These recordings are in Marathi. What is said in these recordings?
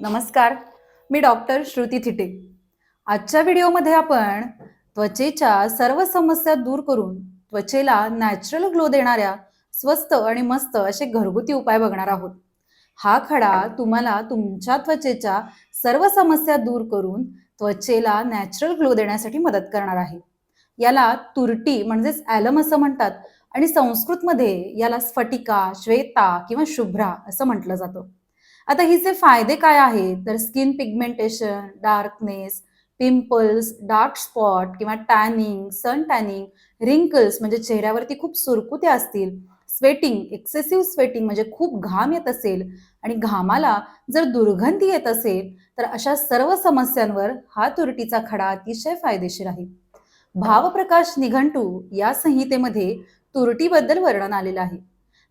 नमस्कार मी डॉक्टर श्रुती थिटे. आजच्या व्हिडिओमध्ये आपण त्वचेच्या सर्व समस्या दूर करून त्वचेला नॅचरल ग्लो देणाऱ्या स्वस्त आणि मस्त असे घरगुती उपाय बघणार आहोत. हा खडा तुम्हाला तुमच्या त्वचेच्या सर्व समस्या दूर करून त्वचेला नॅचरल ग्लो देण्यासाठी मदत करणार आहे. याला तुरटी म्हणजेच ॲलम असं म्हणतात आणि संस्कृतमध्ये याला स्फटिका श्वेता किंवा शुभ्रा असं म्हटलं जातं. आता हिचे फायदे काय आहेत? तर skin pigmentation darkness pimples dark spot किंवा टॅनिंग सन टॅनिंग रिंकल्स म्हणजे चेहऱ्यावरती खूप सुरकुत्या असतील. स्वेटिंग एक्सेसिव्ह स्वेटिंग म्हणजे खूप घाम येत असेल. आणि घामाला जर दुर्गंधी येत असेल तर अशा सर्व समस्यांवर हा तुरटीचा खडा अतिशय फायदेशीर आहे. भावप्रकाश निघंटू या संहितेमध्ये तुरटीबद्दल वर्णन आलेलं आहे.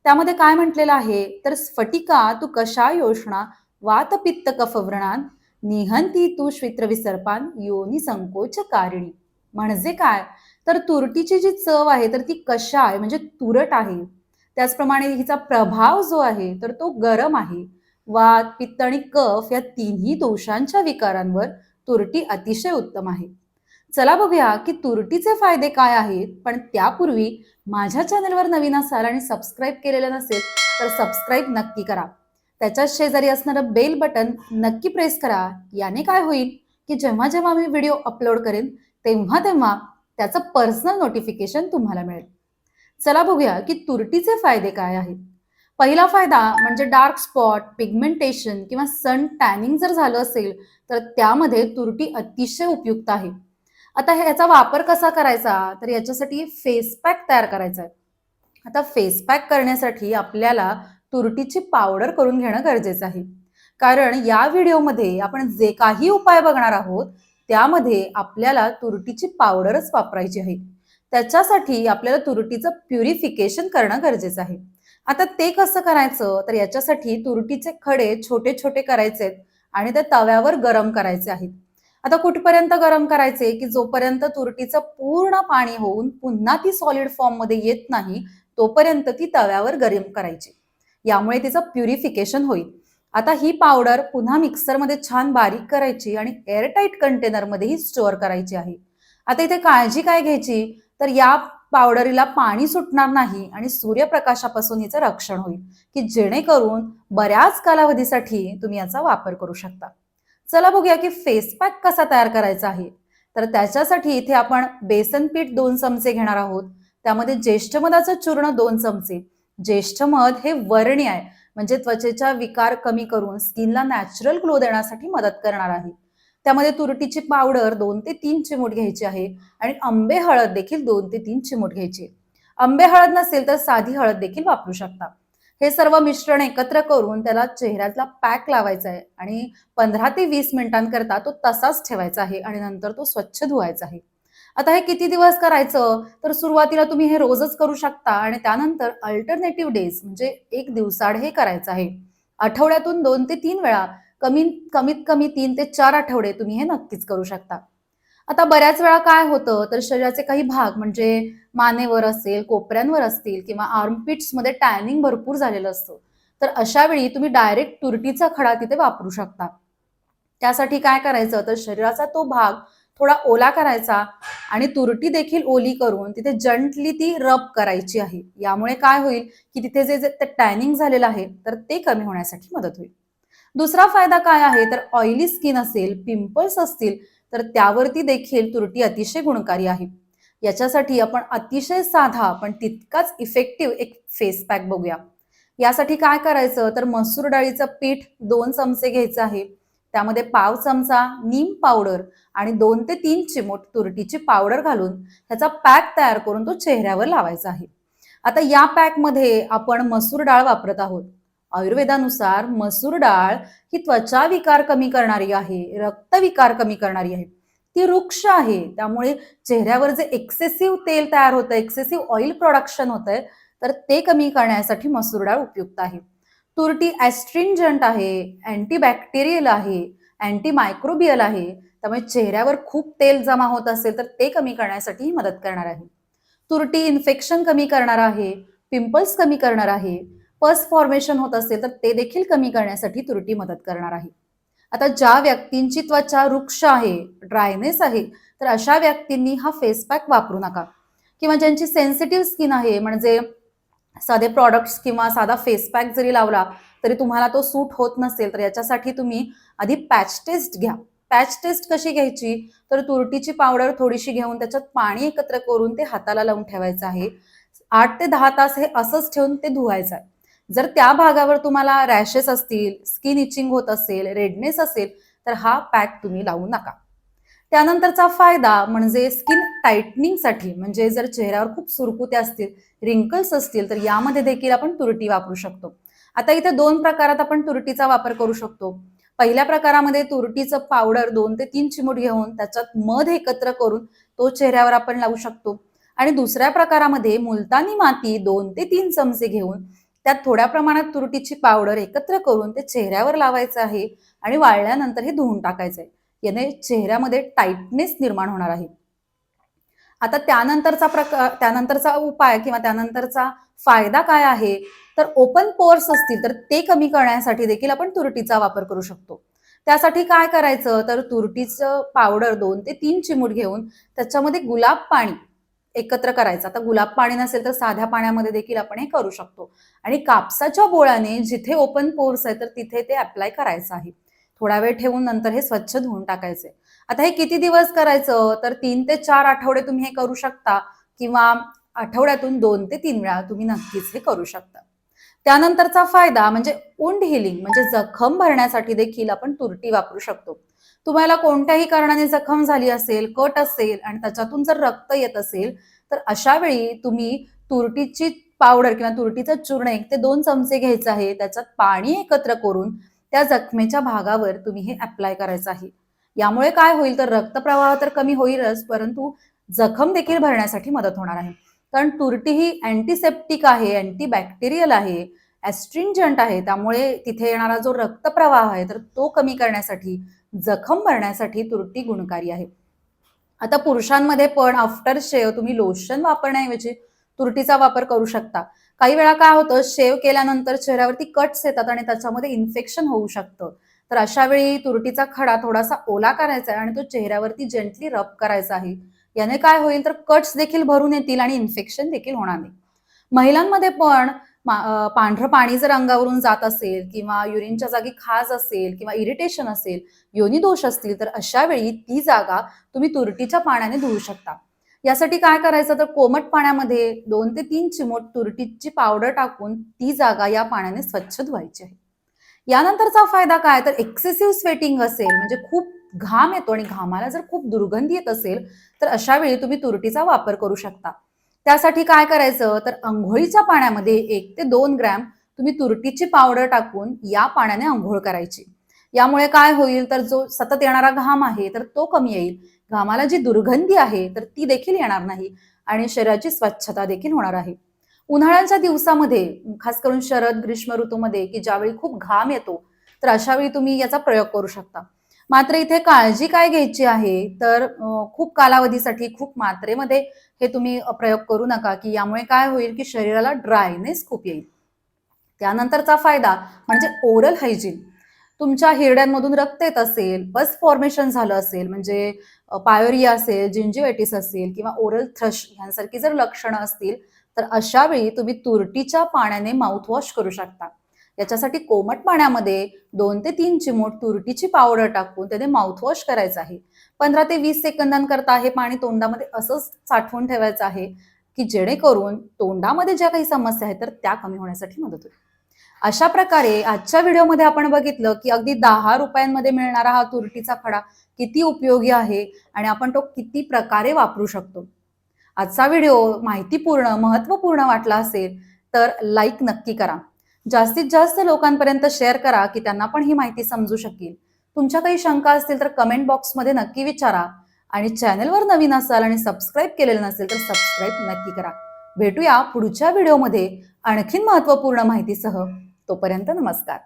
त्यामध्ये काय म्हटलेलं आहे? तर स्फटिका तू कशा योषणा वात पित्त कफव्रणान निहंती तू श्वित्र विसर्पान योनी संकोच कारिणी. म्हणजे काय? तर तुरटीची जी चव आहे तर ती कशा आहे? म्हणजे तुरट आहे. त्याचप्रमाणे हिचा प्रभाव जो आहे तर तो गरम आहे. वात पित्त आणि कफ या तिन्ही दोषांच्या विकारांवर तुरटी अतिशय उत्तम आहे. चला बघूया की तुरटीचे फायदे काय आहेत पण त्यापूर्वी माझ्या चॅनलवर नवीन असाल आणि सबस्क्राईब केलेलं नसेल तर सबस्क्राईब नक्की करा. त्याच्या शेजारी असणारं बेल बटन नक्की प्रेस करा याने काय होईल की जेव्हा जेव्हा मी व्हिडिओ अपलोड करेन तेव्हा तेव्हा त्याचं पर्सनल नोटिफिकेशन तुम्हाला मिळेल. चला बघूया की तुरटीचे फायदे काय आहेत. पहिला फायदा म्हणजे डार्क स्पॉट पिगमेंटेशन किंवा सन टॅनिंग जर झालं असेल तर त्यामध्ये तुरटी अतिशय उपयुक्त आहे. आता ह्याचा वापर कसा करायचा? तर याच्यासाठी फेस पॅक तयार करायचा आहे. आता फेस पॅक करण्यासाठी आपल्याला तुरटीची पावडर करून घेणं गरजेचं आहे. कारण या व्हिडिओमध्ये आपण जे काही उपाय बघणार आहोत त्यामध्ये आपल्याला तुरटीची पावडरच वापरायची आहे. त्याच्यासाठी आपल्याला तुरटीचं प्युरिफिकेशन करणं गरजेचं आहे. आता ते कसं करायचं? तर याच्यासाठी तुरटीचे खडे छोटे छोटे करायचे आहेत आणि ते तव्यावर गरम करायचे आहेत. आता कुठपर्यंत गरम करायचे की जोपर्यंत तुरटीचं पूर्ण पाणी होऊन पुन्हा ती सॉलिड फॉर्ममध्ये येत नाही तोपर्यंत ती तव्यावर गरम करायची. यामुळे तिचं प्युरिफिकेशन होईल. आता ही पावडर पुन्हा मिक्सरमध्ये छान बारीक करायची आणि एअरटाईट कंटेनरमध्येही स्टोअर करायची आहे. आता इथे काळजी काय घ्यायची? तर या पावडरीला पाणी सुटणार नाही आणि सूर्यप्रकाशापासून हिचं रक्षण होईल की जेणेकरून बऱ्याच कालावधीसाठी तुम्ही याचा वापर करू शकता. चला बघूया की फेस पॅक कसा तयार करायचा आहे. तर त्याच्यासाठी इथे आपण बेसन पीठ दोन चमचे घेणार आहोत. त्यामध्ये ज्येष्ठ मधाचं चूर्ण दोन चमचे. ज्येष्ठ मध हे वर्णी आहे म्हणजे त्वचेचा विकार कमी करून स्किनला नॅचरल ग्लो देण्यासाठी मदत करणार आहे. त्यामध्ये तुरटीची पावडर दोन ते तीन चिमूट घ्यायची आहे आणि आंबे हळद देखील दोन ते तीन चिमूट घ्यायची. आंबे हळद नसेल तर साधी हळद देखील वापरू शकता. हे सर्व मिश्रण एकत्र करून त्याला चेहऱ्यातला पॅक लावायचा आहे आणि पंधरा ते वीस मिनिटांकरता तो तसाच ठेवायचा आहे आणि नंतर तो स्वच्छ धुवायचा आहे. आता हे किती दिवस करायचं? तर सुरुवातीला तुम्ही हे रोजच करू शकता आणि त्यानंतर अल्टरनेटिव्ह डेज म्हणजे एक दिवसाड हे करायचं आहे. आठवड्यातून दोन ते तीन वेळा कमी कमीत कमी तीन ते चार आठवडे तुम्ही हे नक्कीच करू शकता. आता बऱ्याच वेळा काय होतं तर शरीराचे काही भाग म्हणजे मानेवर असेल कोपऱ्यांवर असतील किंवा आर्मपिट्समध्ये टॅनिंग भरपूर झालेलं असतं तर अशा वेळी तुम्ही डायरेक्ट तुरटीचा खडा तिथे वापरू शकता. त्यासाठी काय करायचं तर शरीराचा तो भाग थोडा ओला करायचा आणि तुरटी देखील ओली करून तिथे जंटली ती रब करायची आहे. यामुळे काय होईल की तिथे जे जे टॅनिंग झालेलं आहे तर ते कमी होण्यासाठी मदत होईल. दुसरा फायदा काय आहे तर ऑइली स्किन असेल पिंपल्स असतील तर त्यावरती देखील तुरटी अतिशय गुणकारी आहे. याच्यासाठी आपण अतिशय साधा पण तितकाच इफेक्टिव्ह एक फेस पॅक बघूया. यासाठी काय करायचं? तर मसूर डाळीचं पीठ दोन चमचे घ्यायचं आहे. त्यामध्ये पाव चमचा नीम पावडर आणि दोन ते तीन चिमूट तुरटीची पावडर घालून ह्याचा पॅक तयार करून तो चेहऱ्यावर लावायचा आहे. आता या पॅकमध्ये आपण मसूर डाळ वापरत आहोत. आयुर्वेदानुसार मसूर डाळ ही त्वचा विकार कमी करणारी आहे रक्तविकार कमी करणारी आहे. ती वृक्ष आहे त्यामुळे चेहऱ्यावर जे एक्सेसिव्ह तेल तयार होतं एक्सेसिव्ह ऑइल प्रोडक्शन होतंय तर ते कमी करण्यासाठी मसूर डाळ उपयुक्त आहे. तुरटी ॲस्ट्रिंजंट आहे अँटीबॅक्टेरियल आहे अँटी मायक्रोबियल आहे त्यामुळे चेहऱ्यावर खूप तेल जमा होत असेल तर ते कमी करण्यासाठी मदत करणार आहे. तुरटी इन्फेक्शन कमी करणार आहे पिंपल्स कमी करणार आहे पस फॉर्मेशन होत असेल तर ते देखील कमी करण्यासाठी तुरटी मदत करणार आहे. आता ज्या व्यक्तींची त्वचा रुक्ष आहे ड्रायनेस आहे तर अशा व्यक्तींनी हा फेस पॅक वापरू नका. किंवा ज्यांची सेन्सिटिव्ह स्किन आहे म्हणजे साधे प्रॉडक्ट्स किंवा साधा फेस पॅक जरी लावला तरी तुम्हाला तो सूट होत नसेल तर याच्यासाठी तुम्ही आधी पॅच टेस्ट घ्या. पॅच टेस्ट कशी घ्यायची? तर तुरटीची पावडर थोडीशी घेऊन त्याच्यात पाणी एकत्र करून ते हाताला लावून ठेवायचं आहे. आठ ते दहा तास हे असंच ठेवून ते धुवायचं आहे. जर त्या भागावर तुम्हाला रॅशेस असतील स्किन इचिंग होत असेल रेडनेस असेल तर हा पॅक तुम्ही लावू नका. त्यानंतरचा फायदा म्हणजे स्किन टाईटनिंगसाठी म्हणजे जर चेहऱ्यावर खूप सुरकुत्या असतील रिंकल्स असतील तर यामध्ये देखील आपण तुरटी वापरू शकतो. आता इथे दोन प्रकारात आपण तुरटीचा वापर करू शकतो. पहिल्या प्रकारामध्ये तुरटीचं पावडर दोन ते तीन चिमूट घेऊन त्याच्यात मध एकत्र करून तो चेहऱ्यावर आपण लावू शकतो. आणि दुसऱ्या प्रकारामध्ये मुलतानी माती दोन ते तीन चमचे घेऊन त्यात थोड्या प्रमाणात तुरटीची पावडर एकत्र करून ते चेहऱ्यावर लावायचं आहे आणि वाळल्यानंतर हे धुवून टाकायचं आहे याने चेहऱ्यामध्ये टाईटनेस निर्माण होणार आहे. आता त्यानंतरचा प्रकार त्यानंतरचा उपाय किंवा त्यानंतरचा फायदा काय आहे? तर ओपन पोर्स असतील तर ते कमी करण्यासाठी देखील आपण तुरटीचा वापर करू शकतो. त्यासाठी काय करायचं? तर तुरटीचं पावडर दोन ते तीन चिमूट घेऊन त्याच्यामध्ये गुलाब पाणी एकत्र करायचं. आता गुलाब पाणी नसेल तर साध्या पाण्यामध्ये देखील आपण हे करू शकतो. आणि कापसाच्या बोळाने जिथे ओपन पोर्स आहे तर तिथे ते अप्लाय करायचं आहे. थोडा वेळ ठेवून नंतर हे स्वच्छ धुवून टाकायचे. आता हे किती दिवस करायचं? तर तीन ते चार आठवडे तुम्ही हे करू शकता किंवा आठवड्यातून दोन ते तीन वेळा तुम्ही नक्कीच हे करू शकता. त्यानंतरचा फायदा म्हणजे उंड हिलिंग म्हणजे जखम भरण्यासाठी देखील आपण तुरटी वापरू शकतो. तुम्हाला कोणत्याही कारणाने जखम झाली असेल कट असेल आणि त्याच्यातून जर रक्त येत असेल तर अशा वेळी तुम्ही तुरटीची पावडर किंवा तुरटीचं चूर्ण एक ते दोन चमचे घ्यायचं आहे त्याच्यात पाणी एकत्र करून त्या जखमेच्या भागावर तुम्ही हे अप्लाय करायचं आहे. यामुळे काय होईल तर रक्तप्रवाह तर कमी होईलच परंतु जखम देखील भरण्यासाठी मदत होणार आहे. कारण तुरटी ही अँटीसेप्टिक आहे अँटीबॅक्टेरियल आहे ॲस्ट्रिंजंट आहे त्यामुळे तिथे येणारा जो रक्तप्रवाह आहे तर तो कमी करण्यासाठी जखम भरण्यासाठी तुरटी गुणकारी आहे. आता पुरुषांमध्ये पण आफ्टर शेव तुम्ही लोशन वापरण्याऐवजी तुरटीचा वापर करू शकता. काही वेळा काय होतं शेव केल्यानंतर चेहऱ्यावरती कट्स येतात आणि त्याच्यामध्ये इन्फेक्शन होऊ शकतं. तर अशा वेळी तुरटीचा खडा थोडासा ओला करायचा आहे आणि तो चेहऱ्यावरती जेंटली रब करायचा आहे. याने काय होईल तर कट्स देखील भरून येतील आणि इन्फेक्शन देखील होणार नाही. महिलांमध्ये पण पांढरं पाणी जर अंगावरून जात असेल किंवा युरिनच्या जागी खाज असेल किंवा इरिटेशन असेल योनी दोष असतील तर अशा वेळी ती जागा तुम्ही तुरटीच्या पाण्याने धुवू शकता. यासाठी काय करायचं तर कोमट पाण्यामध्ये दोन ते तीन चिमूट तुरटीची पावडर टाकून ती जागा या पाण्याने स्वच्छ धुवायची आहे. यानंतरचा फायदा काय? तर एक्सेसिव्ह स्वेटिंग असेल म्हणजे खूप घाम येतो आणि घामाला जर खूप दुर्गंधी येत असेल तर अशा वेळी तुम्ही तुरटीचा वापर करू शकता. त्यासाठी काय करायचं? तर अंघोळीच्या पाण्यामध्ये एक ते दोन ग्रॅम तुम्ही तुरटीची पावडर टाकून या पाण्याने आंघोळ करायची. यामुळे काय होईल? तर जो सतत येणारा घाम आहे तर तो कमी येईल. घामाला जी दुर्गंधी आहे तर ती देखील येणार नाही आणि शरीराची स्वच्छता देखील होणार आहे. उन्हाळ्याच्या दिवसामध्ये खास करून शरद ग्रीष्म ऋतूमध्ये की ज्यावेळी खूप घाम येतो तर अशा वेळी तुम्ही याचा प्रयोग करू शकता. मात्र इथे काळजी काय घ्यायची आहे? तर खूप कालावधीसाठी खूप मात्रेमध्ये हे तुम्ही प्रयोग करू नका की यामुळे काय होईल की शरीराला ड्रायनेस खूप येईल. त्यानंतरचा फायदा म्हणजे ओरल हायजीन. तुमच्या हिरड्यांमधून रक्त येत असेल बस फॉर्मेशन झालं असेल म्हणजे पायोरिया असेल जिंजिवायटिस असेल किंवा ओरल थ्रश यांसारखी जर लक्षणं असतील तर अशा वेळी तुम्ही तुरटीच्या पाण्याने माउथवॉश करू शकता. याच्यासाठी कोमट पाण्यामध्ये दोन ते तीन चिमूट तुरटीची पावडर टाकून त्याने माउथवॉश करायचं आहे. पंधरा ते वीस सेकंदांकरता हे पाणी तोंडामध्ये असंच साठवून ठेवायचं आहे की जेणेकरून तोंडामध्ये ज्या काही समस्या आहेत तर त्या कमी होण्यासाठी मदत होईल. अशा प्रकारे आजच्या व्हिडिओमध्ये आपण बघितलं की अगदी दहा रुपयांमध्ये मिळणारा हा तुरटीचा खडा किती उपयोगी आहे आणि आपण तो किती प्रकारे वापरू शकतो. आजचा व्हिडिओ माहितीपूर्ण महत्त्वपूर्ण वाटला असेल तर लाईक नक्की करा. जास्तीत जास्त लोकांपर्यंत शेअर करा की त्यांना पण ही माहिती समजू शकेल. तुमच्या काही शंका असतील तर कमेंट बॉक्समध्ये नक्की विचारा. आणि चॅनलवर नवीन असाल आणि सबस्क्राईब केलेलं नसेल तर सबस्क्राईब नक्की करा. भेटूया पुढच्या व्हिडिओमध्ये आणखीन महत्त्वपूर्ण माहितीसह. तोपर्यंत नमस्कार.